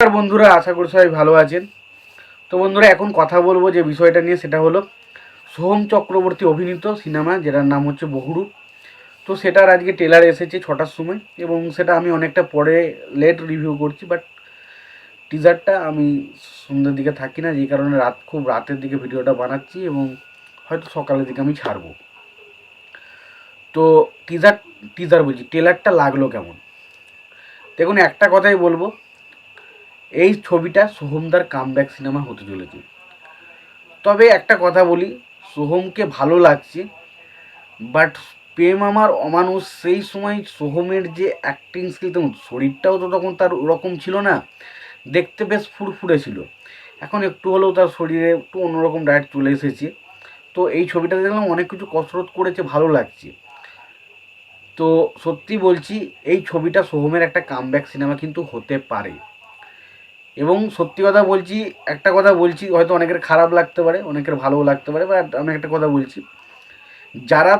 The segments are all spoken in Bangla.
নমস্কার বন্ধুরা, আশা করি সবাই ভালো আছেন। তো বন্ধুরা, এখন কথা বলব যে বিষয়টা নিয়ে, সেটা হলো সোহম চক্রবর্তী অভিনীত সিনেমা, যেটার নাম হচ্ছে বহুরূপ তো সেটার আজকে টেলার এসেছে ছটার সময়, এবং সেটা আমি অনেকটা পরে লেট রিভিউ করছি বাট টিজারটা আমি সন্ধ্যের দিকে থাকি না যে কারণে রাত, খুব রাতের দিকে ভিডিওটা বানাচ্ছি, এবং হয়তো সকালের দিকে আমি ছাড়বো। তো টিজার টিজার বলছি টেলারটা লাগল কেমন? দেখুন, একটা কথাই বলব এই ছবিটা সোহমদার কামব্যাক সিনেমা হতে চলেছে। তবে একটা কথা বলি, সোহমকে ভালো লাগছে বাট প্রেম আমার অমানুষ, সেই সময় সোহমের যে অ্যাক্টিং স্কিল তেমন শরীরটাও তো তখন তার ওরকম ছিল না, দেখতে বেশ ফুরফুরে ছিল। এখন একটু হলেও তার শরীরে একটু অন্যরকম ডায়েট চলে এসেছে। তো এই ছবিটা দেখলাম অনেক কিছু কসরত করেছে, ভালো লাগছে। তো সত্যি বলছি, এই ছবিটা সোহমের একটা কামব্যাক সিনেমা কিন্তু হতে পারে। এবং সত্যি কথা বলছি, একটা কথা বলছি, হয়তো অনেকের খারাপ লাগতে পারে, অনেকের ভালোও লাগতে পারে বাট আমি একটা কথা বলছি। যারা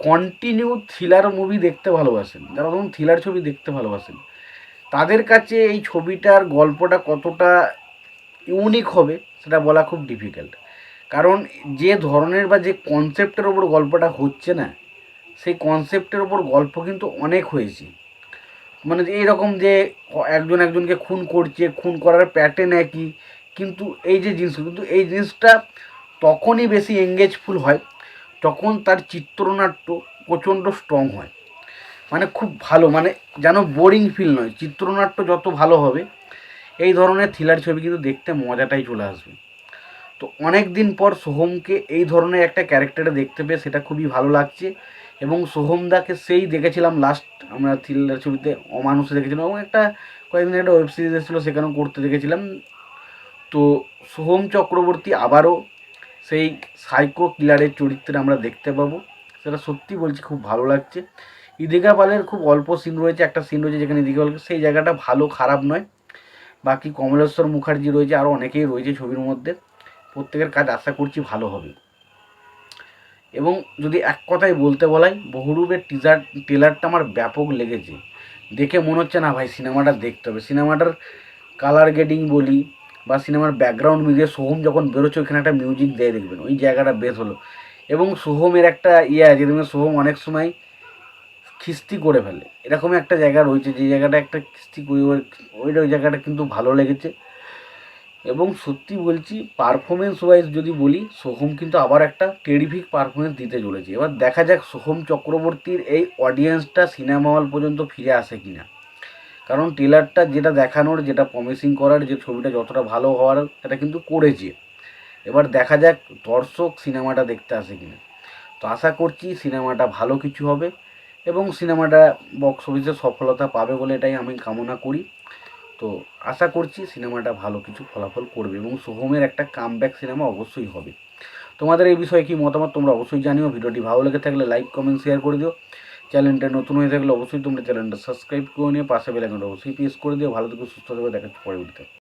কন্টিনিউ থ্রিলার মুভি দেখতে ভালোবাসেন, যারা ধরুন থ্রিলার ছবি দেখতে ভালোবাসেন, তাদের কাছে এই ছবিটার গল্পটা কতটা ইউনিক হবে সেটা বলা খুব ডিফিকাল্ট কারণ যে ধরনের বা যে কনসেপ্টের ওপর গল্পটা হচ্ছে না, সেই কনসেপ্টের ওপর গল্প কিন্তু অনেক হয়েছে। মানে এইরকম যে একজন একজনকে খুন করছে, খুন করার প্যাটার্ন একই, কিন্তু এই যে জিনিস, কিন্তু এই জিনিসটা তখনই বেশি এঙ্গেজফুল হয় তখন তার চিত্রনাট্য প্রচণ্ড স্ট্রং হয়। মানে খুব ভালো মানে যেন বোরিং ফিল নয়, চিত্রনাট্য যত ভালো হবে, এই ধরনের থ্রিলার ছবি কিন্তু দেখতে মজাটাই চলে আসবে। তো অনেক দিন পর সোহমকে এই ধরনের একটা ক্যারেক্টারে দেখতে পেয়ে সেটা খুবই ভালো লাগছে এবং সোহমদাকে সেই দেখেছিলাম লাস্ট আমরা থ্রিলার ছবিতে অমানুষে দেখেছিলাম এবং একটা কয়েকদিন একটা ওয়েব সিরিজ এসেছিল সেখানেও করতে দেখেছিলাম। তো সোহম চক্রবর্তী আবারও সেই সাইকো কিলারের চরিত্রে আমরা দেখতে পাবো। সেটা সত্যি বলছি খুব ভালো লাগছে। ইদিকা পালের খুব অল্প সিন রয়েছে, একটা সিন রয়েছে যেখানে ইদিকা পালকে সেই জায়গাটা ভালো খারাপ নয়। বাকি কমলেশ্বর মুখার্জি রয়েছে আরও অনেকেই রয়েছে ছবির মধ্যে। প্রত্যেকের কাজ আশা করছি ভালো হবে। এবং যদি এক কথায় বলতে বলাই, বহুরূপের টিজার ট্রেলারটা আমার ব্যাপক লেগেছে। দেখে মনে হচ্ছে, না ভাই সিনেমাটা দেখতে হবে। সিনেমাটার কালার গেডিং বলি বা সিনেমার ব্যাকগ্রাউন্ড মিলিয়ে সোহম যখন বেরোচ্ছে ওইখানে একটা মিউজিক দিয়ে দেখবেন। ওই জায়গাটা বেশ হলো। এবং সোহমের একটা ইয়ে আছে দেখবেন সোহম অনেক সময় খিস্তি করে ফেলে। এরকমই একটা জায়গা রয়েছে, যে জায়গাটা একটা খিস্তি করে ওইটা ওই জায়গাটা কিন্তু ভালো লেগেছে। এবং সত্যি বলছি পারফরমেন্স ওয়াইজ যদি বলি, সোহম কিন্তু আবার একটা টেরিফিক পারফরমেন্স দিতে চলেছে। এবার দেখা যাক সোহম চক্রবর্তীর এই অডিয়েন্সটা সিনেমা হল পর্যন্ত ফিরে আসে কিনা। কারণ ট্রেলারটা যেটা দেখানোর, যেটা প্রমিসিং করার, যে ছবিটা যতটা ভালো হওয়ার, সেটা কিন্তু করেছে। এবার দেখা যাক দর্শক সিনেমাটা দেখতে আসে কিনা। তো আশা করছি সিনেমাটা ভালো কিছু হবে এবং সিনেমাটা বক্স অফিসে সফলতা পাবে বলে এটাই আমি কামনা করি। তো আশা করছি সিনেমাটা ভালো কিছু ফলাফল করবে এবং সোহমের একটা কামব্যাক সিনেমা অবশ্যই হবে। তোমাদের এই বিষয়ে কি মতামত তোমরা অবশ্যই জানিও। ভিডিওটি ভালো লেগে থাকলে লাইক কমেন্ট শেয়ার করে দিও। চ্যানেলটা নতুন হয়ে থাকলে অবশ্যই তোমরা চ্যানেলটা সাবস্ক্রাইব করে নিয়ে পাশে বেলাইকনটা অবশ্যই প্রেস করে দিও। ভালো থেকে, সুস্থ থাকবে দেখাচ্ছি পরে ভিডিওতে